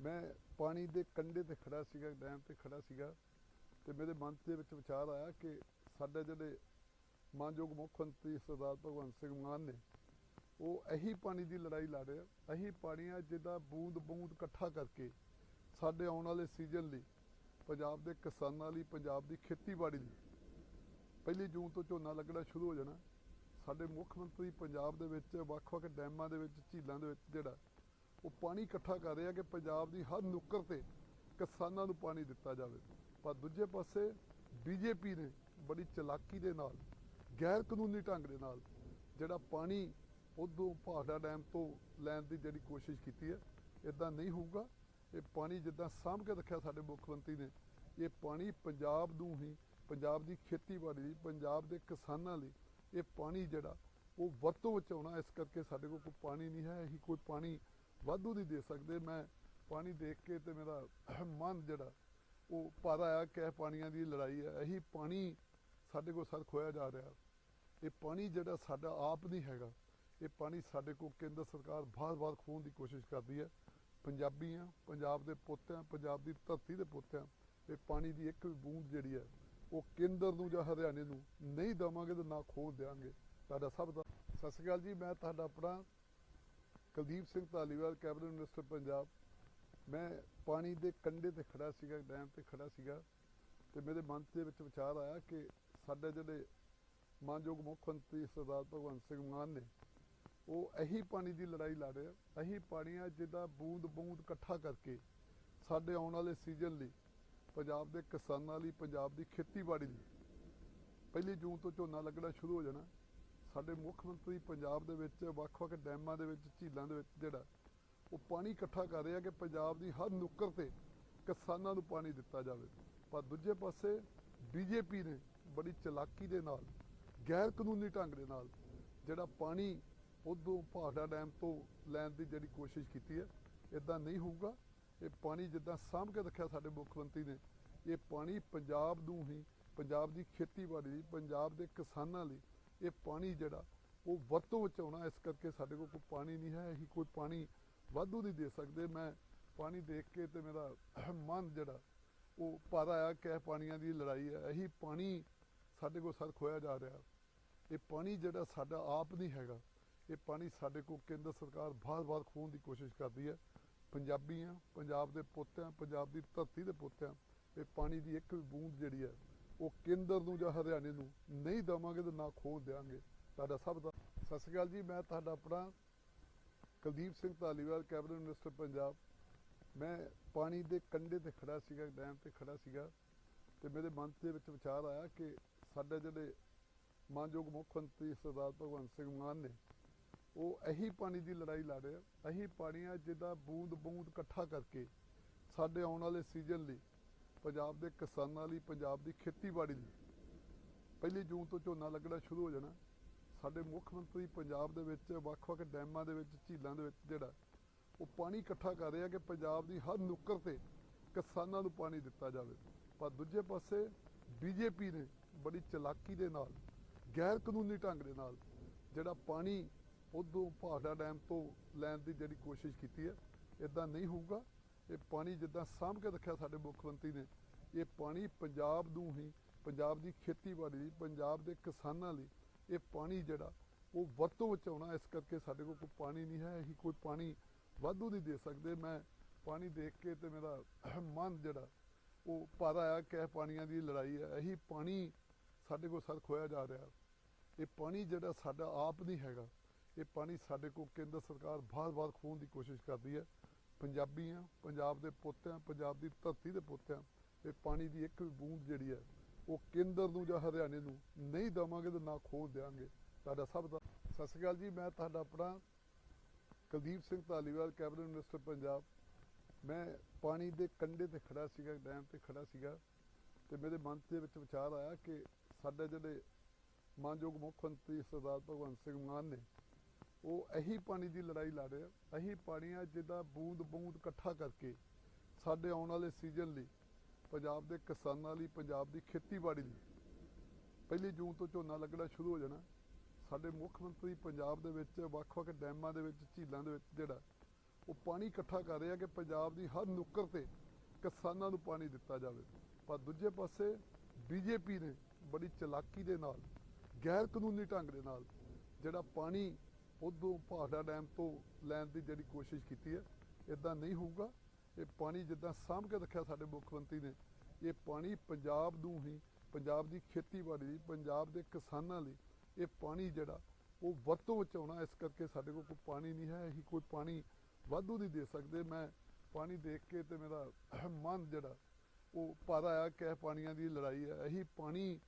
ਮੈਂ ਪਾਣੀ ਦੇ ਕੰਢੇ ਤੇ ਖੜਾ ਸੀਗਾ, ਡੈਮ ਤੇ ਖੜਾ ਸੀਗਾ, ਤੇ ਮੇਰੇ ਮਨ ਦੇ ਵਿੱਚ ਵਿਚਾਰ ਆਇਆ ਕਿ ਸਾਡੇ ਜਿਹੜੇ ਮਾਨਯੋਗ ਮੁੱਖ ਮੰਤਰੀ ਸਰਦਾਰ ਭਗਵੰਤ ਸਿੰਘ ਮਾਨ ਨੇ, ਉਹ ਇਹੀ ਪਾਣੀ ਦੀ ਲੜਾਈ ਲੜ ਰਹੇ ਆ। ਇਹੀ ਪਾਣੀ ਆ ਜਿਹਦਾ ਬੂੰਦ ਬੂੰਦ ਇਕੱਠਾ ਕਰਕੇ ਸਾਡੇ ਆਉਣ ਵਾਲੇ ਸੀਜ਼ਨ ਲਈ, ਪੰਜਾਬ ਦੇ ਕਿਸਾਨਾਂ ਲਈ, ਪੰਜਾਬ ਦੀ ਖੇਤੀਬਾੜੀ ਲਈ, ਪਹਿਲੀ ਜੂਨ ਤੋਂ ਝੋਨਾ ਲੱਗਣਾ ਸ਼ੁਰੂ ਹੋ ਜਾਣਾ। ਸਾਡੇ ਮੁੱਖ ਮੰਤਰੀ ਪੰਜਾਬ ਦੇ ਵਿੱਚ, ਵੱਖ-ਵੱਖ ਡੈਮਾਂ ਦੇ ਵਿੱਚ, ਝੀਲਾਂ ਦੇ ਵਿੱਚ ਜਿਹੜਾ ਉਹ ਪਾਣੀ ਇਕੱਠਾ ਕਰ ਰਿਹਾ ਕਿ ਪੰਜਾਬ ਦੀ ਹਰ ਨੁੱਕਰ ਤੇ ਕਿਸਾਨਾਂ ਨੂੰ ਪਾਣੀ ਦਿੱਤਾ ਜਾਵੇ। ਪਰ ਦੂਜੇ ਪਾਸੇ ਬੀਜੇਪੀ ਨੇ ਬੜੀ ਚਲਾਕੀ ਦੇ ਨਾਲ, ਗੈਰ ਕਾਨੂੰਨੀ ਢੰਗ ਦੇ ਨਾਲ ਜਿਹੜਾ ਪਾਣੀ ਉਦੋਂ ਭਾਖੜਾ ਡੈਮ ਤੋਂ ਲੈਣ ਦੀ ਜਿਹੜੀ ਕੋਸ਼ਿਸ਼ ਕੀਤੀ ਹੈ ਇਦਾਂ ਨਹੀਂ ਹੋਊਗਾ। ਇਹ ਪਾਣੀ ਜਿੱਦਾਂ ਸਾਂਭ ਕੇ ਰੱਖਿਆ ਸਾਡੇ ਮੁੱਖ ਮੰਤਰੀ ਨੇ, ਇਹ ਪਾਣੀ ਪੰਜਾਬ ਨੂੰ ਹੀ, ਪੰਜਾਬ ਦੀ ਖੇਤੀਬਾੜੀ ਲਈ, ਪੰਜਾਬ ਦੇ ਕਿਸਾਨਾਂ ਲਈ ਇਹ ਪਾਣੀ ਜਿਹੜਾ ਉਹ ਵਰਤੋਂ ਵਿੱਚ ਆਉਣਾ ਇਸ ਕਰਕੇ ਸਾਡੇ ਕੋਲ ਕੋਈ ਪਾਣੀ ਨਹੀਂ ਹੈ ਅਸੀਂ ਕੋਈ ਪਾਣੀ ਵਾਧੂ ਨਹੀਂ ਦੇ ਸਕਦੇ। ਮੈਂ ਪਾਣੀ ਦੇਖ ਕੇ ਤੇ ਮੇਰਾ ਮਨ ਜਿਹੜਾ, ਉਹ ਭਰ ਆਇਆ ਕਿ ਇਹ ਪਾਣੀਆਂ ਦੀ ਲੜਾਈ ਹੈ ਇਹੀ ਪਾਣੀ ਸਾਡੇ ਕੋਲ ਸਰ ਖੋਇਆ ਜਾ ਰਿਹਾ। ਇਹ ਪਾਣੀ ਜਿਹੜਾ ਸਾਡਾ ਆਪ ਨਹੀਂ ਹੈਗਾ, ਇਹ ਪਾਣੀ ਸਾਡੇ ਕੋਲ ਕੇਂਦਰ ਸਰਕਾਰ ਬਾਰ-ਬਾਰ ਖੋਹਣ ਦੀ ਕੋਸ਼ਿਸ਼ ਕਰਦੀ ਹੈ। ਪੰਜਾਬੀ ਆ, ਪੰਜਾਬ ਦੇ ਪੁੱਤ ਆ, ਪੰਜਾਬ ਦੀ ਧਰਤੀ ਦੇ ਪੁੱਤ ਆ। ਇਹ ਪਾਣੀ ਦੀ ਇੱਕ ਵੀ ਬੂੰਦ ਜਿਹੜੀ ਹੈ, ਉਹ ਕੇਂਦਰ ਨੂੰ ਜਾਂ ਹਰਿਆਣੇ ਨੂੰ ਨਹੀਂ ਦਵਾਂਗੇ ਤੇ ਨਾ ਖੋਹ ਦਿਆਂਗੇ ਤੁਹਾਡਾ ਸਭ ਦਾ ਸਤਿ ਸ਼੍ਰੀ ਅਕਾਲ ਜੀ, ਮੈਂ ਤੁਹਾਡਾ ਆਪਣਾ ਕੁਲਦੀਪ ਸਿੰਘ ਧਾਲੀਵਾਲ, ਕੈਬਨਿਟ ਮਿਨਿਸਟਰ ਪੰਜਾਬ। ਮੈਂ ਪਾਣੀ ਦੇ ਕੰਢੇ ਤੇ ਖੜਾ ਸੀਗਾ, ਡੈਮ ਤੇ ਖੜਾ ਸੀਗਾ ਤੇ ਮੇਰੇ ਮਨ ਦੇ ਵਿੱਚ ਵਿਚਾਰ ਆਇਆ ਕਿ ਸਾਡੇ ਜਿਹੜੇ ਮਾਨਯੋਗ ਮੁੱਖ ਮੰਤਰੀ ਸਰਦਾਰ ਭਗਵੰਤ ਸਿੰਘ ਮਾਨ ਨੇ, ਉਹ ਇਹੀ ਪਾਣੀ ਦੀ ਲੜਾਈ ਲੜ ਰਹੇ ਆ। ਇਹੀ ਪਾਣੀ ਆ ਜਿਹਦਾ ਬੂੰਦ ਬੂੰਦ ਇਕੱਠਾ ਕਰਕੇ ਸਾਡੇ ਆਉਣ ਵਾਲੇ ਸੀਜ਼ਨ ਲਈ, ਪੰਜਾਬ ਦੇ ਕਿਸਾਨਾਂ ਲਈ, ਪੰਜਾਬ ਦੀ ਖੇਤੀਬਾੜੀ ਲਈ, ਪਹਿਲੀ ਜੂਨ ਤੋਂ ਝੋਨਾ ਲੱਗਣਾ ਸ਼ੁਰੂ ਹੋ ਜਾਣਾ। ਸਾਡੇ ਮੁੱਖ ਮੰਤਰੀ ਪੰਜਾਬ ਦੇ ਵਿੱਚ, ਵੱਖ-ਵੱਖ ਡੈਮਾਂ ਦੇ ਵਿੱਚ, ਝੀਲਾਂ ਦੇ ਵਿੱਚ ਜਿਹੜਾ ਉਹ ਪਾਣੀ ਇਕੱਠਾ ਕਰ ਰਿਹਾ ਕਿ ਪੰਜਾਬ ਦੀ ਹਰ ਨੁੱਕਰ ਤੇ ਕਿਸਾਨਾਂ ਨੂੰ ਪਾਣੀ ਦਿੱਤਾ ਜਾਵੇ। ਪਰ ਦੂਜੇ ਪਾਸੇ ਬੀਜੇਪੀ ਨੇ ਬੜੀ ਚਲਾਕੀ ਦੇ ਨਾਲ, ਗੈਰ ਕਾਨੂੰਨੀ ਢੰਗ ਦੇ ਨਾਲ ਜਿਹੜਾ ਪਾਣੀ ਉਦੋਂ ਭਾਖੜਾ ਡੈਮ ਤੋਂ ਲੈਣ ਦੀ ਜਿਹੜੀ ਕੋਸ਼ਿਸ਼ ਕੀਤੀ ਹੈ ਇਦਾਂ ਨਹੀਂ ਹੋਊਗਾ। ਇਹ ਪਾਣੀ ਜਿੱਦਾਂ ਸਾਂਭ ਕੇ ਰੱਖਿਆ ਸਾਡੇ ਮੁੱਖ ਮੰਤਰੀ ਨੇ, ਇਹ ਪਾਣੀ ਪੰਜਾਬ ਨੂੰ ਹੀ, ਪੰਜਾਬ ਦੀ ਖੇਤੀਬਾੜੀ ਲਈ, ਪੰਜਾਬ ਦੇ ਕਿਸਾਨਾਂ ਲਈ ਇਹ ਪਾਣੀ ਜਿਹੜਾ ਉਹ ਵਰਤੋਂ ਵਿੱਚ ਆਉਣਾ ਇਸ ਕਰਕੇ ਸਾਡੇ ਕੋਲ ਕੋਈ ਪਾਣੀ ਨਹੀਂ ਹੈ, ਅਸੀਂ ਕੋਈ ਪਾਣੀ ਵਾਧੂ ਨਹੀਂ ਦੇ ਸਕਦੇ। ਮੈਂ ਪਾਣੀ ਦੇਖ ਕੇ ਤੇ ਮੇਰਾ ਮਨ ਜਿਹੜਾ ਉਹ ਭਰ ਆਇਆ ਕਿ ਪਾਣੀਆਂ ਦੀ ਲੜਾਈ ਹੈ ਇਹੀ ਪਾਣੀ ਸਾਡੇ ਕੋਲ ਸਰ ਖੋਇਆ ਜਾ ਰਿਹਾ। ਇਹ ਪਾਣੀ ਜਿਹੜਾ ਸਾਡਾ ਆਪ ਨਹੀਂ ਹੈਗਾ, ਇਹ ਪਾਣੀ ਸਾਡੇ ਕੋਲ ਕੇਂਦਰ ਸਰਕਾਰ ਬਾਰ-ਬਾਰ ਖੋਹਣ ਦੀ ਕੋਸ਼ਿਸ਼ ਕਰਦੀ ਹੈ। ਪੰਜਾਬੀ ਆ ਪੰਜਾਬ ਦੇ ਪੁੱਤ ਪੰਜਾਬ ਦੀ ਧਰਤੀ ਦੇ ਪੁੱਤ ਇਹ ਪਾਣੀ ਦੀ ਇੱਕ ਬੂੰਦ ਜਿਹੜੀ ਹੈ ਉਹ ਕੇਂਦਰ ਨੂੰ ਜਾਂ ਹਰਿਆਣੇ ਨੂੰ ਨਹੀਂ ਦਵਾਂਗੇ ਤੇ ਨਾ ਖੋਹ ਦਿਆਂਗੇ। ਤੁਹਾਡਾ ਸਭ ਦਾ ਸਤਿ ਸ਼੍ਰੀ ਅਕਾਲ ਜੀ, ਮੈਂ ਤੁਹਾਡਾ ਆਪਣਾ ਕੁਲਦੀਪ ਸਿੰਘ ਧਾਲੀਵਾਲ, ਕੈਬਨਿਟ ਮਿਨਿਸਟਰ ਪੰਜਾਬ। ਮੈਂ ਪਾਣੀ ਦੇ ਕੰਢੇ ਤੇ ਖੜਾ ਸੀਗਾ, ਡੈਮ ਤੇ ਖੜਾ ਸੀਗਾ ਤੇ ਮੇਰੇ ਮਨ ਦੇ ਵਿੱਚ ਵਿਚਾਰ ਆਇਆ ਕਿ ਸਾਡੇ ਜਿਹੜੇ ਮਾਨਯੋਗ ਮੁੱਖ ਮੰਤਰੀ ਸਰਦਾਰ ਭਗਵੰਤ ਸਿੰਘ ਮਾਨ ਨੇ, ਉਹ ਇਹੀ ਪਾਣੀ ਦੀ ਲੜਾਈ ਲੜ ਰਿਹਾ ਆ। ਇਹੀ ਪਾਣੀ ਆ ਜਿਹਦਾ ਬੂੰਦ ਬੂੰਦ ਇਕੱਠਾ ਕਰਕੇ ਸਾਡੇ ਆਉਣ ਵਾਲੇ ਸੀਜ਼ਨ ਲਈ ਪੰਜਾਬ ਦੇ ਕਿਸਾਨਾਂ ਲਈ ਪੰਜਾਬ ਦੀ ਖੇਤੀਬਾੜੀ ਲਈ। ਪਹਿਲੀ ਜੂਨ ਤੋਂ ਝੋਨਾ ਲੱਗਣਾ ਸ਼ੁਰੂ ਹੋ ਜਾਣਾ। ਸਾਡੇ ਮੁੱਖ ਮੰਤਰੀ ਪੰਜਾਬ ਦੇ ਵਿੱਚ ਵੱਖ-ਵੱਖ ਡੈਮਾਂ ਦੇ ਵਿੱਚ, ਝੀਲਾਂ ਦੇ ਵਿੱਚ ਜਿਹੜਾ, ਉਹ ਪਾਣੀ ਇਕੱਠਾ ਕਰ ਰਿਹਾ ਕਿ ਪੰਜਾਬ ਦੀ ਹਰ ਨੁੱਕਰ ਤੇ ਕਿਸਾਨਾਂ ਨੂੰ ਪਾਣੀ ਦਿੱਤਾ ਜਾਵੇ। ਪਰ ਦੂਜੇ ਪਾਸੇ ਬੀਜੇਪੀ ਨੇ ਬੜੀ ਚਲਾਕੀ ਦੇ ਨਾਲ ਗੈਰ ਕਾਨੂੰਨੀ ਢੰਗ ਦੇ ਨਾਲ ਜਿਹੜਾ ਪਾਣੀ ਉਦੋਂ ਭਾਖੜਾ ਡੈਮ ਤੋਂ ਲੈਣ ਦੀ ਜਿਹੜੀ ਕੋਸ਼ਿਸ਼ ਕੀਤੀ ਹੈ ਇਦਾਂ ਨਹੀਂ ਹੋਊਗਾ। ਇਹ ਪਾਣੀ ਜਿੱਦਾਂ ਸਾਂਭ ਕੇ ਰੱਖਿਆ ਸਾਡੇ ਮੁੱਖ ਮੰਤਰੀ ਨੇ, ਇਹ ਪਾਣੀ ਪੰਜਾਬ ਨੂੰ ਹੀ, ਪੰਜਾਬ ਦੀ ਖੇਤੀਬਾੜੀ ਲਈ, ਪੰਜਾਬ ਦੇ ਕਿਸਾਨਾਂ ਲਈ, ਇਹ ਪਾਣੀ ਜਿਹੜਾ ਉਹ ਵਰਤੋਂ ਵਿੱਚ ਆਉਣਾ ਇਸ ਕਰਕੇ ਸਾਡੇ ਕੋਲ ਕੋਈ ਪਾਣੀ ਨਹੀਂ ਹੈ, ਅਸੀਂ ਕੋਈ ਪਾਣੀ ਵਾਧੂ ਨਹੀਂ ਦੇ ਸਕਦੇ। ਮੈਂ ਪਾਣੀ ਦੇਖ ਕੇ ਤੇ ਮੇਰਾ ਮਨ ਜਿਹੜਾ ਉਹ ਭਰ ਆਇਆ ਕਿ ਪਾਣੀਆਂ ਦੀ ਲੜਾਈ ਹੈ। ਇਹੀ ਪਾਣੀ ਸਾਡੇ ਕੋਲ ਸਰ ਖੋਇਆ ਜਾ ਰਿਹਾ। ਇਹ ਪਾਣੀ ਜਿਹੜਾ ਸਾਡਾ ਆਪ ਨਹੀਂ ਹੈਗਾ, ਇਹ ਪਾਣੀ ਸਾਡੇ ਕੋਲ ਕੇਂਦਰ ਸਰਕਾਰ ਬਾਰ-ਬਾਰ ਖੋਹਣ ਦੀ ਕੋਸ਼ਿਸ਼ ਕਰਦੀ ਹੈ। ਪੰਜਾਬੀ ਆ ਪੰਜਾਬ ਦੇ ਪੁੱਤ ਆ ਪੰਜਾਬ ਦੀ ਧਰਤੀ ਦੇ ਪੁੱਤ ਆ ਇਹ ਪਾਣੀ ਦੀ ਇੱਕ ਵੀ ਬੂੰਦ ਜਿਹੜੀ ਹੈ, ਉਹ ਕੇਂਦਰ ਨੂੰ ਜਾਂ ਹਰਿਆਣੇ ਨੂੰ ਨਹੀਂ ਦਵਾਂਗੇ ਤੇ ਨਾ ਖੋਹ ਦਿਆਂਗੇ ਤੁਹਾਡਾ ਸਭ ਦਾ ਸਤਿ ਸ਼੍ਰੀ ਅਕਾਲ ਜੀ, ਮੈਂ ਤੁਹਾਡਾ ਆਪਣਾ ਕੁਲਦੀਪ ਸਿੰਘ ਧਾਲੀਵਾਲ, ਕੈਬਨਿਟ ਮਿਨਿਸਟਰ ਪੰਜਾਬ। ਮੈਂ ਪਾਣੀ ਦੇ ਕੰਢੇ ਤੇ ਖੜਾ ਸੀਗਾ, ਡੈਮ ਤੇ ਖੜਾ ਸੀਗਾ, ਤੇ ਮੇਰੇ ਮਨ ਦੇ ਵਿੱਚ ਵਿਚਾਰ ਆਇਆ ਕਿ ਸਾਡੇ ਜਿਹੜੇ ਮਾਨਯੋਗ ਮੁੱਖ ਮੰਤਰੀ ਸਰਦਾਰ ਭਗਵੰਤ ਸਿੰਘ ਮਾਨ ਨੇ ਉਹ ਇਹੀ ਪਾਣੀ ਦੀ ਲੜਾਈ ਲੜ ਰਹੇ। ਆ ਇਹੀ ਪਾਣੀ ਆ ਜਿਹਦਾ ਬੂੰਦ ਬੂੰਦ ਇਕੱਠਾ ਕਰਕੇ ਸਾਡੇ ਆਉਣ ਵਾਲੇ ਸੀਜ਼ਨ ਲਈ, ਪੰਜਾਬ ਦੇ ਕਿਸਾਨਾਂ ਲਈ, ਪੰਜਾਬ ਦੀ ਖੇਤੀਬਾੜੀ ਲਈ। ਪਹਿਲੀ ਜੂਨ ਤੋਂ ਝੋਨਾ ਲੱਗਣਾ ਸ਼ੁਰੂ ਹੋ ਜਾਣਾ। ਸਾਡੇ ਮੁੱਖ ਮੰਤਰੀ ਪੰਜਾਬ ਦੇ ਵਿੱਚ, ਵੱਖ-ਵੱਖ ਡੈਮਾਂ ਦੇ ਵਿੱਚ, ਝੀਲਾਂ ਦੇ ਵਿੱਚ ਜਿਹੜਾ, ਉਹ ਪਾਣੀ ਇਕੱਠਾ ਕਰ ਰਿਹਾ ਕਿ ਪੰਜਾਬ ਦੀ ਹਰ ਨੁੱਕਰ ਤੇ ਕਿਸਾਨਾਂ ਨੂੰ ਪਾਣੀ ਦਿੱਤਾ ਜਾਵੇ। ਪਰ ਦੂਜੇ ਪਾਸੇ ਬੀਜੇਪੀ ਨੇ ਬੜੀ ਚਲਾਕੀ ਦੇ ਨਾਲ ਗੈਰ ਕਾਨੂੰਨੀ ਢੰਗ ਦੇ ਨਾਲ ਜਿਹੜਾ ਪਾਣੀ ਉਦੋਂ ਭਾਖੜਾ ਡੈਮ ਤੋਂ ਲੈਣ ਦੀ ਜਿਹੜੀ ਕੋਸ਼ਿਸ਼ ਕੀਤੀ ਹੈ ਇਦਾਂ ਨਹੀਂ ਹੋਊਗਾ। ਇਹ ਪਾਣੀ ਜਿੱਦਾਂ ਸਾਂਭ ਕੇ ਰੱਖਿਆ ਸਾਡੇ ਮੁੱਖ ਮੰਤਰੀ ਨੇ, ਇਹ ਪਾਣੀ ਪੰਜਾਬ ਨੂੰ ਹੀ, ਪੰਜਾਬ ਦੀ ਖੇਤੀਬਾੜੀ ਲਈ, ਪੰਜਾਬ ਦੇ ਕਿਸਾਨਾਂ ਲਈ, ਇਹ ਪਾਣੀ ਜਿਹੜਾ, ਉਹ ਵਰਤੋਂ ਵਿੱਚ ਆਉਣਾ ਇਸ ਕਰਕੇ ਸਾਡੇ ਕੋਲ ਕੋਈ ਪਾਣੀ ਨਹੀਂ ਹੈ, ਅਸੀਂ ਕੋਈ ਪਾਣੀ ਵਾਧੂ ਨਹੀਂ ਦੇ ਸਕਦੇ। ਮੈਂ ਪਾਣੀ ਦੇਖ ਕੇ ਤੇ ਮੇਰਾ ਮਨ ਜਿਹੜਾ, ਉਹ ਭਰ ਆਇਆ ਕਿ ਪਾਣੀਆਂ ਦੀ ਲੜਾਈ ਹੈ। ਇਹੀ ਪਾਣੀ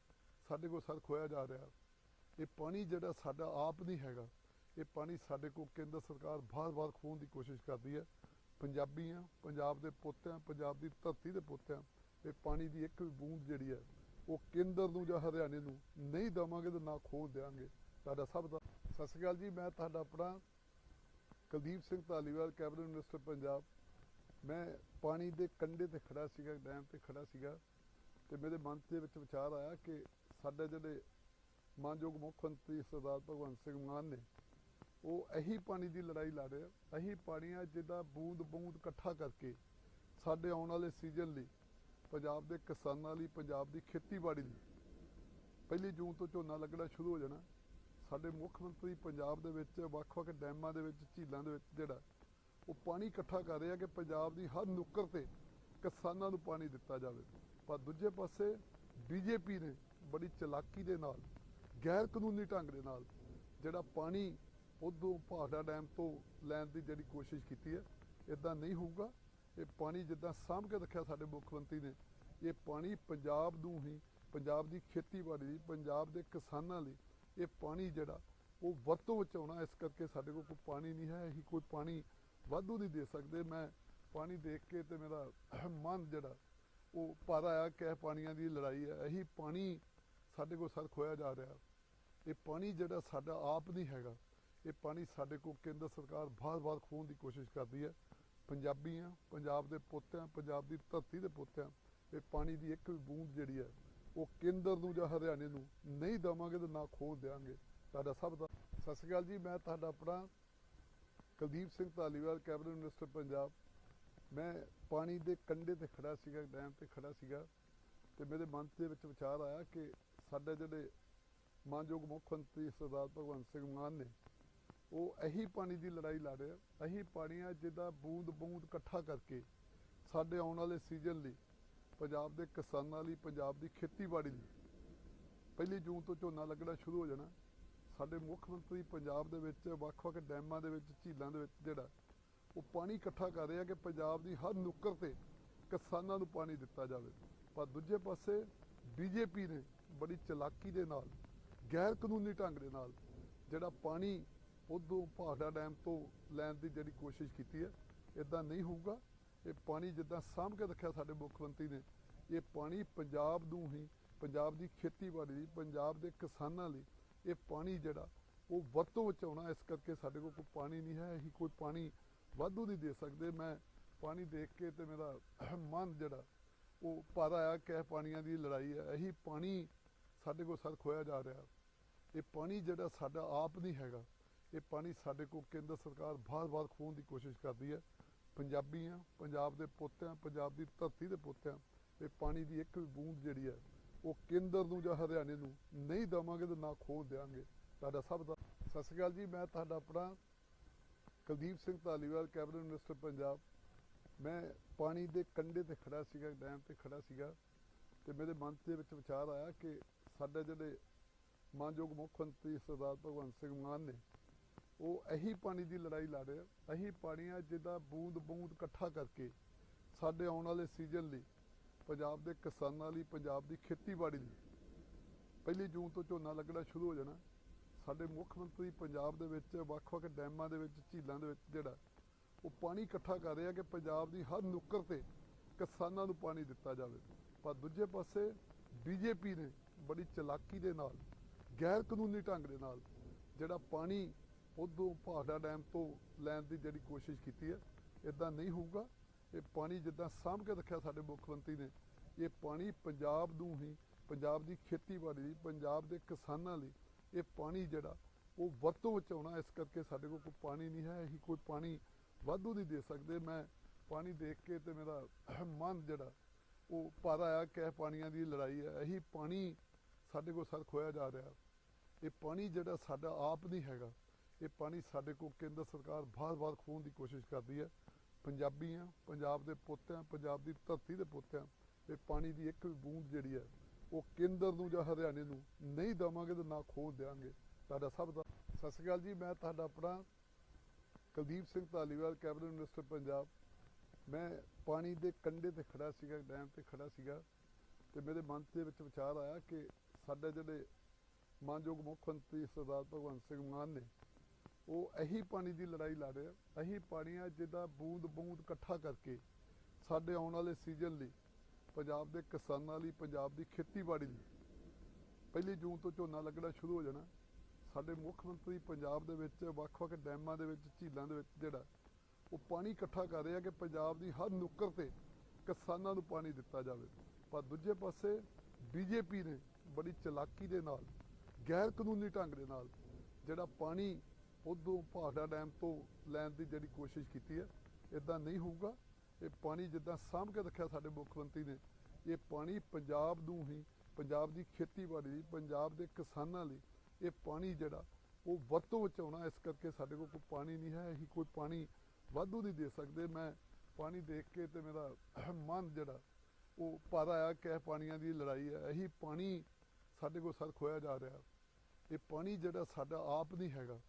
ਸਾਡੇ ਕੋਲ ਸਰ ਖੋਇਆ ਜਾ ਰਿਹਾ। ਇਹ ਪਾਣੀ ਜਿਹੜਾ ਸਾਡਾ ਆਪ ਨਹੀਂ ਹੈਗਾ। ਇਹ ਪਾਣੀ ਸਾਡੇ ਕੋਲ ਕੇਂਦਰ ਸਰਕਾਰ ਬਾਰ-ਬਾਰ ਖੋਹਣ ਦੀ ਕੋਸ਼ਿਸ਼ ਕਰਦੀ ਹੈ। ਪੰਜਾਬੀ ਆ ਪੰਜਾਬ ਦੇ ਪੁੱਤ ਆ ਪੰਜਾਬ ਦੀ ਧਰਤੀ ਦੇ ਪੁੱਤ ਆ ਇਹ ਪਾਣੀ ਦੀ ਇੱਕ ਵੀ ਬੂੰਦ ਜਿਹੜੀ ਹੈ, ਉਹ ਕੇਂਦਰ ਨੂੰ ਜਾਂ ਹਰਿਆਣੇ ਨੂੰ ਨਹੀਂ ਦੇਵਾਂਗੇ ਤੇ ਨਾ ਖੋਹ ਦਿਆਂਗੇ। ਤੁਹਾਡਾ ਸਭ ਦਾ ਸਤਿ ਸ਼੍ਰੀ ਅਕਾਲ ਜੀ। ਮੈਂ ਤੁਹਾਡਾ ਆਪਣਾ ਕੁਲਦੀਪ ਸਿੰਘ ਧਾਲੀਵਾਲ, ਕੈਬਨਿਟ ਮਿਨਿਸਟਰ ਪੰਜਾਬ। ਮੈਂ ਪਾਣੀ ਦੇ ਕੰਢੇ ਤੇ ਖੜਾ ਸੀਗਾ, ਡੈਮ ਤੇ ਖੜਾ ਸੀਗਾ ਤੇ ਮੇਰੇ ਮਨ ਦੇ ਵਿੱਚ ਵਿਚਾਰ ਆਇਆ ਕਿ ਸਾਡੇ ਜਿਹੜੇ ਮਾਨਯੋਗ ਮੁੱਖ ਮੰਤਰੀ ਸਰਦਾਰ ਭਗਵੰਤ ਸਿੰਘ ਮਾਨ ਨੇ ਉਹ ਇਹੀ ਪਾਣੀ ਦੀ ਲੜਾਈ ਲੜ ਰਹੇ। ਆ ਇਹੀ ਪਾਣੀ ਆ ਜਿਹਦਾ ਬੂੰਦ ਬੂੰਦ ਇਕੱਠਾ ਕਰਕੇ ਸਾਡੇ ਆਉਣ ਵਾਲੇ ਸੀਜ਼ਨ ਲਈ, ਪੰਜਾਬ ਦੇ ਕਿਸਾਨਾਂ ਲਈ, ਪੰਜਾਬ ਦੀ ਖੇਤੀਬਾੜੀ ਲਈ। ਪਹਿਲੀ ਜੂਨ ਤੋਂ ਝੋਨਾ ਲੱਗਣਾ ਸ਼ੁਰੂ ਹੋ ਜਾਣਾ। ਸਾਡੇ ਮੁੱਖ ਮੰਤਰੀ ਪੰਜਾਬ ਦੇ ਵਿੱਚ, ਵੱਖ-ਵੱਖ ਡੈਮਾਂ ਦੇ ਵਿੱਚ, ਝੀਲਾਂ ਦੇ ਵਿੱਚ ਜਿਹੜਾ, ਉਹ ਪਾਣੀ ਇਕੱਠਾ ਕਰ ਰਿਹਾ ਕਿ ਪੰਜਾਬ ਦੀ ਹਰ ਨੁੱਕਰ ਤੇ ਕਿਸਾਨਾਂ ਨੂੰ ਪਾਣੀ ਦਿੱਤਾ ਜਾਵੇ। ਪਰ ਦੂਜੇ ਪਾਸੇ ਬੀਜੇਪੀ ਨੇ ਬੜੀ ਚਲਾਕੀ ਦੇ ਨਾਲ ਗੈਰ ਕਾਨੂੰਨੀ ਢੰਗ ਦੇ ਨਾਲ ਜਿਹੜਾ ਪਾਣੀ ਉਦੋਂ ਭਾਖੜਾ ਡੈਮ ਤੋਂ ਲੈਣ ਦੀ ਜਿਹੜੀ ਕੋਸ਼ਿਸ਼ ਕੀਤੀ ਹੈ ਇਦਾਂ ਨਹੀਂ ਹੋਊਗਾ। ਇਹ ਪਾਣੀ ਜਿੱਦਾਂ ਸਾਂਭ ਕੇ ਰੱਖਿਆ ਸਾਡੇ ਮੁੱਖ ਮੰਤਰੀ ਨੇ, ਇਹ ਪਾਣੀ ਪੰਜਾਬ ਨੂੰ ਹੀ, ਪੰਜਾਬ ਦੀ ਖੇਤੀਬਾੜੀ ਲਈ, ਪੰਜਾਬ ਦੇ ਕਿਸਾਨਾਂ ਲਈ, ਇਹ ਪਾਣੀ ਜਿਹੜਾ, ਉਹ ਵਰਤੋਂ ਵਿੱਚ ਆਉਣਾ ਇਸ ਕਰਕੇ ਸਾਡੇ ਕੋਲ ਕੋਈ ਪਾਣੀ ਨਹੀਂ ਹੈ, ਅਸੀਂ ਕੋਈ ਪਾਣੀ ਵਾਧੂ ਨਹੀਂ ਦੇ ਸਕਦੇ। ਮੈਂ ਪਾਣੀ ਦੇਖ ਕੇ ਤੇ ਮੇਰਾ ਮਨ ਜਿਹੜਾ, ਉਹ ਭਰ ਆਇਆ ਕਿ ਪਾਣੀਆਂ ਦੀ ਲੜਾਈ ਹੈ। ਇਹੀ ਪਾਣੀ ਸਾਡੇ ਕੋਲ ਸਰ ਖੋਇਆ ਜਾ ਰਿਹਾ। ਇਹ ਪਾਣੀ ਜਿਹੜਾ ਸਾਡਾ ਆਪ ਨਹੀਂ ਹੈਗਾ। ਇਹ ਪਾਣੀ ਸਾਡੇ ਕੋਲ ਕੇਂਦਰ ਸਰਕਾਰ ਬਾਰ-ਬਾਰ ਖੋਹਣ ਦੀ ਕੋਸ਼ਿਸ਼ ਕਰਦੀ ਹੈ। ਪੰਜਾਬੀ ਆ ਪੰਜਾਬ ਦੇ ਪੁੱਤ ਆ ਪੰਜਾਬ ਦੀ ਧਰਤੀ ਦੇ ਪੁੱਤ ਆ ਇਹ ਪਾਣੀ ਦੀ ਇੱਕ ਵੀ ਬੂੰਦ ਜਿਹੜੀ ਹੈ, ਉਹ ਕੇਂਦਰ ਨੂੰ ਜਾਂ ਹਰਿਆਣੇ ਨੂੰ ਨਹੀਂ ਦੇਵਾਂਗੇ ਤੇ ਨਾ ਖੋਹ ਦਿਆਂਗੇ ਤੁਹਾਡਾ ਸਭ ਦਾ ਸਤਿ ਸ਼੍ਰੀ ਅਕਾਲ ਜੀ, ਮੈਂ ਤੁਹਾਡਾ ਆਪਣਾ ਕੁਲਦੀਪ ਸਿੰਘ ਧਾਲੀਵਾਲ, ਕੈਬਨਿਟ ਮਿਨਿਸਟਰ ਪੰਜਾਬ। ਮੈਂ ਪਾਣੀ ਦੇ ਕੰਢੇ ਤੇ ਖੜਾ ਸੀਗਾ, ਡੈਮ ਤੇ ਖੜਾ ਸੀਗਾ ਤੇ ਮੇਰੇ ਮਨ ਦੇ ਵਿੱਚ ਵਿਚਾਰ ਆਇਆ ਕਿ ਸਾਡੇ ਜਿਹੜੇ ਮਾਨਯੋਗ ਮੁੱਖ ਮੰਤਰੀ ਸਰਦਾਰ ਭਗਵੰਤ ਸਿੰਘ ਮਾਨ ਨੇ ਉਹ ਇਹੀ ਪਾਣੀ ਦੀ ਲੜਾਈ ਲੜ ਰਿਹਾ। ਇਹੀ ਪਾਣੀ ਆ ਜਿਹਦਾ ਬੂੰਦ ਬੂੰਦ ਇਕੱਠਾ ਕਰਕੇ ਸਾਡੇ ਆਉਣ ਵਾਲੇ ਸੀਜ਼ਨ ਲਈ, ਪੰਜਾਬ ਦੇ ਕਿਸਾਨਾਂ ਲਈ, ਪੰਜਾਬ ਦੀ ਖੇਤੀਬਾੜੀ ਲਈ, ਪਹਿਲੀ ਜੂਨ ਤੋਂ ਝੋਨਾ ਲੱਗਣਾ ਸ਼ੁਰੂ ਹੋ ਜਾਣਾ। ਸਾਡੇ ਮੁੱਖ ਮੰਤਰੀ ਪੰਜਾਬ ਦੇ ਵਿੱਚ, ਵੱਖ-ਵੱਖ ਡੈਮਾਂ ਦੇ ਵਿੱਚ, ਝੀਲਾਂ ਦੇ ਵਿੱਚ ਜਿਹੜਾ, ਉਹ ਪਾਣੀ ਇਕੱਠਾ ਕਰ ਰਿਹਾ ਕਿ ਪੰਜਾਬ ਦੀ ਹਰ ਨੁੱਕਰ ਤੇ ਕਿਸਾਨਾਂ ਨੂੰ ਪਾਣੀ ਦਿੱਤਾ ਜਾਵੇ। ਪਰ ਦੂਜੇ ਪਾਸੇ ਬੀਜੇਪੀ ਨੇ ਬੜੀ ਚਲਾਕੀ ਦੇ ਨਾਲ ਗੈਰ ਕਾਨੂੰਨੀ ਢੰਗ ਦੇ ਨਾਲ ਜਿਹੜਾ ਪਾਣੀ ਉਦੋਂ ਭਾਖੜਾ ਡੈਮ ਤੋਂ ਲੈਣ ਦੀ ਜਿਹੜੀ ਕੋਸ਼ਿਸ਼ ਕੀਤੀ ਹੈ ਇਦਾਂ ਨਹੀਂ ਹੋਊਗਾ। ਇਹ ਪਾਣੀ ਜਿੱਦਾਂ ਸਾਂਭ ਕੇ ਰੱਖਿਆ ਸਾਡੇ ਮੁੱਖ ਮੰਤਰੀ ਨੇ, ਇਹ ਪਾਣੀ ਪੰਜਾਬ ਨੂੰ ਹੀ, ਪੰਜਾਬ ਦੀ ਖੇਤੀਬਾੜੀ ਲਈ, ਪੰਜਾਬ ਦੇ ਕਿਸਾਨਾਂ ਲਈ, ਇਹ ਪਾਣੀ ਜਿਹੜਾ ਉਹ ਵਰਤੋਂ ਵਿੱਚ ਆਉਣਾ ਇਸ ਕਰਕੇ ਸਾਡੇ ਕੋਲ ਕੋਈ ਪਾਣੀ ਨਹੀਂ ਹੈ, ਅਸੀਂ ਕੋਈ ਪਾਣੀ ਵਾਧੂ ਨਹੀਂ ਦੇ ਸਕਦੇ। ਮੈਂ ਪਾਣੀ ਦੇਖ ਕੇ ਤੇ ਮੇਰਾ ਮਨ ਜਿਹੜਾ, ਉਹ ਭਰ ਆਇਆ ਕਿ ਇਹ ਪਾਣੀਆਂ ਦੀ ਲੜਾਈ ਹੈ। ਇਹੀ ਪਾਣੀ ਸਾਡੇ ਕੋਲ ਸਰ ਖੋਇਆ ਜਾ ਰਿਹਾ। ਇਹ ਪਾਣੀ ਜਿਹੜਾ ਸਾਡਾ ਆਪ ਨਹੀਂ ਹੈਗਾ। ਇਹ ਪਾਣੀ ਸਾਡੇ ਕੋਲ ਕੇਂਦਰ ਸਰਕਾਰ ਬਾਰ-ਬਾਰ ਖੋਹਣ ਦੀ ਕੋਸ਼ਿਸ਼ ਕਰਦੀ ਹੈ। ਪੰਜਾਬੀ ਆ ਪੰਜਾਬ ਦੇ ਪੁੱਤ ਪੰਜਾਬ ਦੀ ਧਰਤੀ ਦੇ ਪੁੱਤ ਇਹ ਪਾਣੀ ਦੀ ਇੱਕ ਵੀ ਬੂੰਦ ਜਿਹੜੀ ਹੈ, ਉਹ ਕੇਂਦਰ ਨੂੰ ਜਾਂ ਹਰਿਆਣੇ ਨੂੰ ਨਹੀਂ ਦੇਵਾਂਗੇ ਤੇ ਨਾ ਖੋਹ ਦਿਆਂਗੇ ਤੁਹਾਡਾ ਸਭ ਦਾ ਸਤਿ ਸ਼੍ਰੀ ਅਕਾਲ ਜੀ, ਮੈਂ ਤੁਹਾਡਾ ਆਪਣਾ ਕੁਲਦੀਪ ਸਿੰਘ ਧਾਲੀਵਾਲ, ਕੈਬਨਿਟ ਮਿਨਿਸਟਰ ਪੰਜਾਬ। ਮੈਂ ਪਾਣੀ ਦੇ ਕੰਢੇ ਤੇ ਖੜਾ ਸੀਗਾ, ਡੈਮ ਤੇ ਖੜਾ ਸੀਗਾ ਤੇ ਮੇਰੇ ਮਨ ਦੇ ਵਿੱਚ ਵਿਚਾਰ ਆਇਆ ਕਿ ਸਾਡੇ ਜਿਹੜੇ ਮਾਨਯੋਗ ਮੁੱਖ ਮੰਤਰੀ ਸਰਦਾਰ ਭਗਵੰਤ ਸਿੰਘ ਮਾਨ ਨੇ ਉਹ ਇਹੀ ਪਾਣੀ ਦੀ ਲੜਾਈ ਲੜ ਰਿਹਾ। ਇਹੀ ਪਾਣੀ ਆ ਜਿਹਦਾ ਬੂੰਦ ਬੂੰਦ ਇਕੱਠਾ ਕਰਕੇ ਸਾਡੇ ਆਉਣ ਵਾਲੇ ਸੀਜ਼ਨ ਲਈ, ਪੰਜਾਬ ਦੇ ਕਿਸਾਨਾਂ ਲਈ, ਪੰਜਾਬ ਦੀ ਖੇਤੀਬਾੜੀ ਲਈ, ਪਹਿਲੀ ਜੂਨ ਤੋਂ ਝੋਨਾ ਲੱਗਣਾ ਸ਼ੁਰੂ ਹੋ ਜਾਣਾ। ਸਾਡੇ ਮੁੱਖ ਮੰਤਰੀ ਪੰਜਾਬ ਦੇ ਵਿੱਚ, ਵੱਖ-ਵੱਖ ਡੈਮਾਂ ਦੇ ਵਿੱਚ, ਝੀਲਾਂ ਦੇ ਵਿੱਚ ਜਿਹੜਾ, ਉਹ ਪਾਣੀ ਇਕੱਠਾ ਕਰ ਰਿਹਾ ਕਿ ਪੰਜਾਬ ਦੀ ਹਰ ਨੁੱਕਰ ਤੇ ਕਿਸਾਨਾਂ ਨੂੰ ਪਾਣੀ ਦਿੱਤਾ ਜਾਵੇ। ਪਰ ਦੂਜੇ ਪਾਸੇ ਬੀਜੇਪੀ ਨੇ ਬੜੀ ਚਲਾਕੀ ਦੇ ਨਾਲ, ਗੈਰ ਕਾਨੂੰਨੀ ਢੰਗ ਦੇ ਨਾਲ ਜਿਹੜਾ ਪਾਣੀ ਉਦੋਂ ਭਾਖੜਾ ਡੈਮ ਤੋਂ ਲੈਣ ਦੀ ਜਿਹੜੀ ਕੋਸ਼ਿਸ਼ ਕੀਤੀ ਹੈ ਇਦਾਂ ਨਹੀਂ ਹੋਊਗਾ। ਇਹ ਪਾਣੀ ਜਿੱਦਾਂ ਸਾਂਭ ਕੇ ਰੱਖਿਆ ਸਾਡੇ ਮੁੱਖ ਮੰਤਰੀ ਨੇ, ਇਹ ਪਾਣੀ ਪੰਜਾਬ ਨੂੰ ਹੀ, ਪੰਜਾਬ ਦੀ ਖੇਤੀਬਾੜੀ ਲਈ, ਪੰਜਾਬ ਦੇ ਕਿਸਾਨਾਂ ਲਈ, ਇਹ ਪਾਣੀ ਜਿਹੜਾ, ਉਹ ਵਰਤੋਂ ਵਿੱਚ ਆਉਣਾ ਇਸ ਕਰਕੇ ਸਾਡੇ ਕੋਲ ਕੋਈ ਪਾਣੀ ਨਹੀਂ ਹੈ, ਅਸੀਂ ਕੋਈ ਪਾਣੀ ਵਾਧੂ ਨਹੀਂ ਦੇ ਸਕਦੇ। ਮੈਂ ਪਾਣੀ ਦੇਖ ਕੇ ਤੇ ਮੇਰਾ ਮਨ ਜਿਹੜਾ, ਉਹ ਭਰ ਆਇਆ ਕਿ ਪਾਣੀਆਂ ਦੀ ਲੜਾਈ ਹੈ। ਇਹੀ ਪਾਣੀ ਸਾਡੇ ਕੋਲ ਸਰ ਖੋਇਆ ਜਾ ਰਿਹਾ। ਇਹ ਪਾਣੀ ਜਿਹੜਾ ਸਾਡਾ ਆਪ ਨਹੀਂ ਹੈਗਾ। ਇਹ ਪਾਣੀ ਸਾਡੇ ਕੋਲ ਕੇਂਦਰ ਸਰਕਾਰ ਬਾਰ-ਬਾਰ ਖੋਹਣ ਦੀ ਕੋਸ਼ਿਸ਼ ਕਰਦੀ ਹੈ। ਪੰਜਾਬੀ ਆ ਪੰਜਾਬ ਦੇ ਪੁੱਤ ਆ ਪੰਜਾਬ ਦੀ ਧਰਤੀ ਦੇ ਪੁੱਤ ਆ ਇਹ ਪਾਣੀ ਦੀ ਇੱਕ ਵੀ ਬੂੰਦ ਜਿਹੜੀ ਹੈ, ਉਹ ਕੇਂਦਰ ਨੂੰ ਜਾਂ ਹਰਿਆਣੇ ਨੂੰ ਨਹੀਂ ਦੇਵਾਂਗੇ ਤੇ ਨਾ ਖੋਹ ਦਿਆਂਗੇ ਤੁਹਾਡਾ ਸਭ ਦਾ ਸਤਿ ਸ਼੍ਰੀ ਅਕਾਲ ਜੀ, ਮੈਂ ਤੁਹਾਡਾ ਆਪਣਾ ਕੁਲਦੀਪ ਸਿੰਘ ਧਾਲੀਵਾਲ, ਕੈਬਨਿਟ ਮਿਨਿਸਟਰ ਪੰਜਾਬ। ਮੈਂ ਪਾਣੀ ਦੇ ਕੰਢੇ ਤੇ ਖੜਾ ਸੀਗਾ, ਡੈਮ ਤੇ ਖੜਾ ਸੀਗਾ ਤੇ ਮੇਰੇ ਮਨ ਦੇ ਵਿੱਚ ਵਿਚਾਰ ਆਇਆ ਕਿ ਸਾਡੇ ਜਿਹੜੇ ਮਾਨਯੋਗ ਮੁੱਖ ਮੰਤਰੀ ਸਰਦਾਰ ਭਗਵੰਤ ਸਿੰਘ ਮਾਨ ਨੇ ਉਹ ਇਹੀ ਪਾਣੀ ਦੀ ਲੜਾਈ ਲੜ ਰਿਹਾ। ਇਹੀ ਪਾਣੀ ਆ ਜਿਹਦਾ ਬੂੰਦ ਬੂੰਦ ਇਕੱਠਾ ਕਰਕੇ ਸਾਡੇ ਆਉਣ ਵਾਲੇ ਸੀਜ਼ਨ ਲਈ, ਪੰਜਾਬ ਦੇ ਕਿਸਾਨਾਂ ਲਈ, ਪੰਜਾਬ ਦੀ ਖੇਤੀਬਾੜੀ ਲਈ, ਪਹਿਲੀ ਜੂਨ ਤੋਂ ਝੋਨਾ ਲੱਗਣਾ ਸ਼ੁਰੂ ਹੋ ਜਾਣਾ। ਸਾਡੇ ਮੁੱਖ ਮੰਤਰੀ ਪੰਜਾਬ ਦੇ ਵਿੱਚ, ਵੱਖ-ਵੱਖ ਡੈਮਾਂ ਦੇ ਵਿੱਚ, ਝੀਲਾਂ ਦੇ ਵਿੱਚ ਜਿਹੜਾ, ਉਹ ਪਾਣੀ ਇਕੱਠਾ ਕਰ ਰਿਹਾ ਕਿ ਪੰਜਾਬ ਦੀ ਹਰ ਨੁੱਕਰ ਤੇ ਕਿਸਾਨਾਂ ਨੂੰ ਪਾਣੀ ਦਿੱਤਾ ਜਾਵੇ। ਪਰ ਦੂਜੇ ਪਾਸੇ ਬੀਜੇਪੀ ਨੇ ਬੜੀ ਚਲਾਕੀ ਦੇ ਨਾਲ ਗੈਰ ਕਾਨੂੰਨੀ ਢੰਗ ਦੇ ਨਾਲ ਜਿਹੜਾ ਪਾਣੀ ਉਦੋਂ ਭਾਖੜਾ ਡੈਮ ਤੋਂ ਲੈਣ ਦੀ ਜਿਹੜੀ ਕੋਸ਼ਿਸ਼ ਕੀਤੀ ਹੈ ਇਦਾਂ ਨਹੀਂ ਹੋਊਗਾ। ਇਹ ਪਾਣੀ ਜਿੱਦਾਂ ਸਾਂਭ ਕੇ ਰੱਖਿਆ ਸਾਡੇ ਮੁੱਖ ਮੰਤਰੀ ਨੇ, ਇਹ ਪਾਣੀ ਪੰਜਾਬ ਨੂੰ ਹੀ, ਪੰਜਾਬ ਦੀ ਖੇਤੀਬਾੜੀ ਲਈ, ਪੰਜਾਬ ਦੇ ਕਿਸਾਨਾਂ ਲਈ, ਇਹ ਪਾਣੀ ਜਿਹੜਾ ਉਹ ਵੱਧ ਤੋਂ ਬਚਾਉਣਾ ਇਸ ਕਰਕੇ ਸਾਡੇ ਕੋਲ ਕੋਈ ਪਾਣੀ ਨਹੀਂ ਹੈ, ਅਸੀਂ ਕੋਈ ਪਾਣੀ ਵਾਧੂ ਨਹੀਂ ਦੇ ਸਕਦੇ। ਮੈਂ ਪਾਣੀ ਦੇਖ ਕੇ ਤੇ ਮੇਰਾ ਮਨ ਜਿਹੜਾ, ਉਹ ਭਰ ਆਇਆ ਕਿ ਇਹ ਪਾਣੀਆਂ ਦੀ ਲੜਾਈ ਹੈ। ਇਹੀ ਪਾਣੀ ਸਾਡੇ ਕੋਲ ਸਰ ਖੋਇਆ ਜਾ ਰਿਹਾ। ਇਹ ਪਾਣੀ ਜਿਹੜਾ ਸਾਡਾ ਆਪ ਨਹੀਂ ਹੈਗਾ।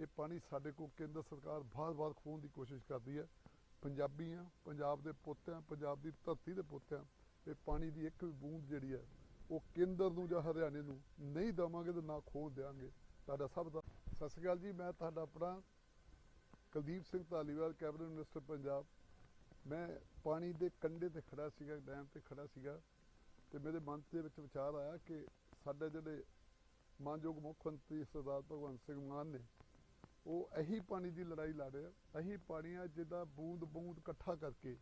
ਇਹ ਪਾਣੀ ਸਾਡੇ ਕੋਲ ਕੇਂਦਰ ਸਰਕਾਰ ਬਾਰ-ਬਾਰ ਖੋਹਣ ਦੀ ਕੋਸ਼ਿਸ਼ ਕਰਦੀ ਹੈ। ਪੰਜਾਬੀ ਆ ਪੰਜਾਬ ਦੇ ਪੁੱਤਿਆਂ, ਪੰਜਾਬ ਦੀ ਧਰਤੀ ਦੇ ਪੁੱਤਿਆਂ, ਇਹ ਪਾਣੀ ਦੀ ਇੱਕ ਵੀ ਬੂੰਦ ਜਿਹੜੀ ਹੈ, ਉਹ ਕੇਂਦਰ ਨੂੰ ਜਾਂ ਹਰਿਆਣੇ ਨੂੰ ਨਹੀਂ ਦੇਵਾਂਗੇ ਤੇ ਨਾ ਖੋਹ ਦਿਆਂਗੇ ਤੁਹਾਡਾ ਸਭ ਦਾ ਸਤਿ ਸ਼੍ਰੀ ਅਕਾਲ ਜੀ। ਮੈਂ ਤੁਹਾਡਾ ਆਪਣਾ ਕੁਲਦੀਪ ਸਿੰਘ ਧਾਲੀਵਾਲ, ਕੈਬਨਿਟ ਮਿਨਿਸਟਰ ਪੰਜਾਬ। ਮੈਂ ਪਾਣੀ ਦੇ ਕੰਢੇ ਤੇ ਖੜਾ ਸੀਗਾ, ਡੈਮ ਤੇ ਖੜਾ ਸੀਗਾ ਤੇ ਮੇਰੇ ਮਨ ਦੇ ਵਿੱਚ ਵਿਚਾਰ ਆਇਆ ਕਿ ਸਾਡੇ ਜਿਹੜੇ ਮਾਨਯੋਗ ਮੁੱਖ ਮੰਤਰੀ ਸਰਦਾਰ ਭਗਵੰਤ ਸਿੰਘ ਮਾਨ ਨੇ ਉਹ ਇਹੀ ਪਾਣੀ ਦੀ ਲੜਾਈ ਲੜ ਰਹੇ। ਆ ਇਹੀ ਪਾਣੀਆਂ ਜਿਹਦਾ ਬੂੰਦ ਬੂੰਦ ਇਕੱਠਾ ਕਰਕੇ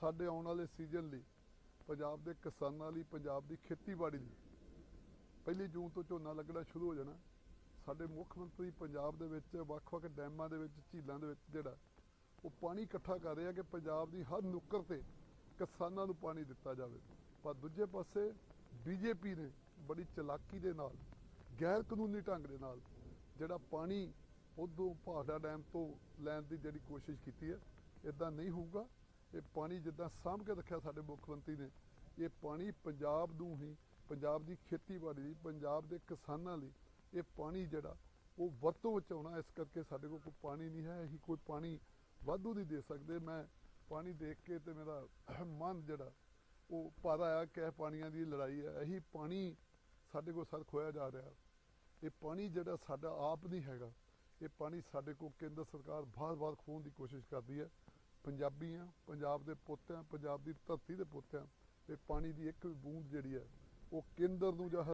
ਸਾਡੇ ਆਉਣ ਵਾਲੇ ਸੀਜ਼ਨ ਲਈ, ਪੰਜਾਬ ਦੇ ਕਿਸਾਨਾਂ ਲਈ, ਪੰਜਾਬ ਦੀ ਖੇਤੀਬਾੜੀ ਲਈ। ਪਹਿਲੀ ਜੂਨ ਤੋਂ ਝੋਨਾ ਲੱਗਣਾ ਸ਼ੁਰੂ ਹੋ ਜਾਣਾ। ਸਾਡੇ ਮੁੱਖ ਮੰਤਰੀ ਪੰਜਾਬ ਦੇ ਵਿੱਚ, ਵੱਖ-ਵੱਖ ਡੈਮਾਂ ਦੇ ਵਿੱਚ, ਝੀਲਾਂ ਦੇ ਵਿੱਚ ਜਿਹੜਾ, ਉਹ ਪਾਣੀ ਇਕੱਠਾ ਕਰ ਰਿਹਾ ਕਿ ਪੰਜਾਬ ਦੀ ਹਰ ਨੁੱਕਰ ਤੇ ਕਿਸਾਨਾਂ ਨੂੰ ਪਾਣੀ ਦਿੱਤਾ ਜਾਵੇ। ਪਰ ਦੂਜੇ ਪਾਸੇ ਬੀਜੇਪੀ ਨੇ ਬੜੀ ਚਲਾਕੀ ਦੇ ਨਾਲ ਗੈਰ ਕਾਨੂੰਨੀ ਢੰਗ ਦੇ ਨਾਲ ਜਿਹੜਾ ਪਾਣੀ ਉਦੋਂ ਭਾਖੜਾ ਡੈਮ ਤੋਂ ਲੈਣ ਦੀ ਜਿਹੜੀ ਕੋਸ਼ਿਸ਼ ਕੀਤੀ ਹੈ ਇਦਾਂ ਨਹੀਂ ਹੋਊਗਾ। ਇਹ ਪਾਣੀ ਜਿੱਦਾਂ ਸਾਂਭ ਕੇ ਰੱਖਿਆ ਸਾਡੇ ਮੁੱਖ ਮੰਤਰੀ ਨੇ, ਇਹ ਪਾਣੀ ਪੰਜਾਬ ਨੂੰ ਹੀ, ਪੰਜਾਬ ਦੀ ਖੇਤੀਬਾੜੀ ਲਈ, ਪੰਜਾਬ ਦੇ ਕਿਸਾਨਾਂ ਲਈ, ਇਹ ਪਾਣੀ ਜਿਹੜਾ, ਉਹ ਵਰਤੋਂ ਵਿੱਚ ਆਉਣਾ ਇਸ ਕਰਕੇ ਸਾਡੇ ਕੋਲ ਕੋਈ ਪਾਣੀ ਨਹੀਂ ਹੈ, ਅਸੀਂ ਕੋਈ ਪਾਣੀ ਵਾਧੂ ਨਹੀਂ ਦੇ ਸਕਦੇ। ਮੈਂ ਪਾਣੀ ਦੇਖ ਕੇ ਤੇ ਮੇਰਾ ਮਨ ਜਿਹੜਾ, ਉਹ ਭਰ ਆਇਆ ਕਿ ਪਾਣੀਆਂ ਦੀ ਲੜਾਈ ਹੈ। ਇਹੀ ਪਾਣੀ ਸਾਡੇ ਕੋਲ ਸਰ ਖੋਇਆ ਜਾ ਰਿਹਾ। ਇਹ ਪਾਣੀ ਜਿਹੜਾ ਸਾਡਾ ਆਪ ਨਹੀਂ ਹੈਗਾ। ਇਹ ਪਾਣੀ ਸਾਡੇ ਕੋਲ ਕੇਂਦਰ ਸਰਕਾਰ ਬਾਰ-ਬਾਰ ਖੋਹਣ ਦੀ ਕੋਸ਼ਿਸ਼ ਕਰਦੀ ਹੈ। ਪੰਜਾਬੀ ਆ ਪੰਜਾਬ ਦੇ ਪੁੱਤ ਆ ਪੰਜਾਬ ਦੀ ਧਰਤੀ ਦੇ ਪੁੱਤ ਆ ਇਹ ਪਾਣੀ ਦੀ ਇੱਕ ਵੀ ਬੂੰਦ ਜਿਹੜੀ ਹੈ, ਉਹ ਕੇਂਦਰ ਨੂੰ ਜਾਂ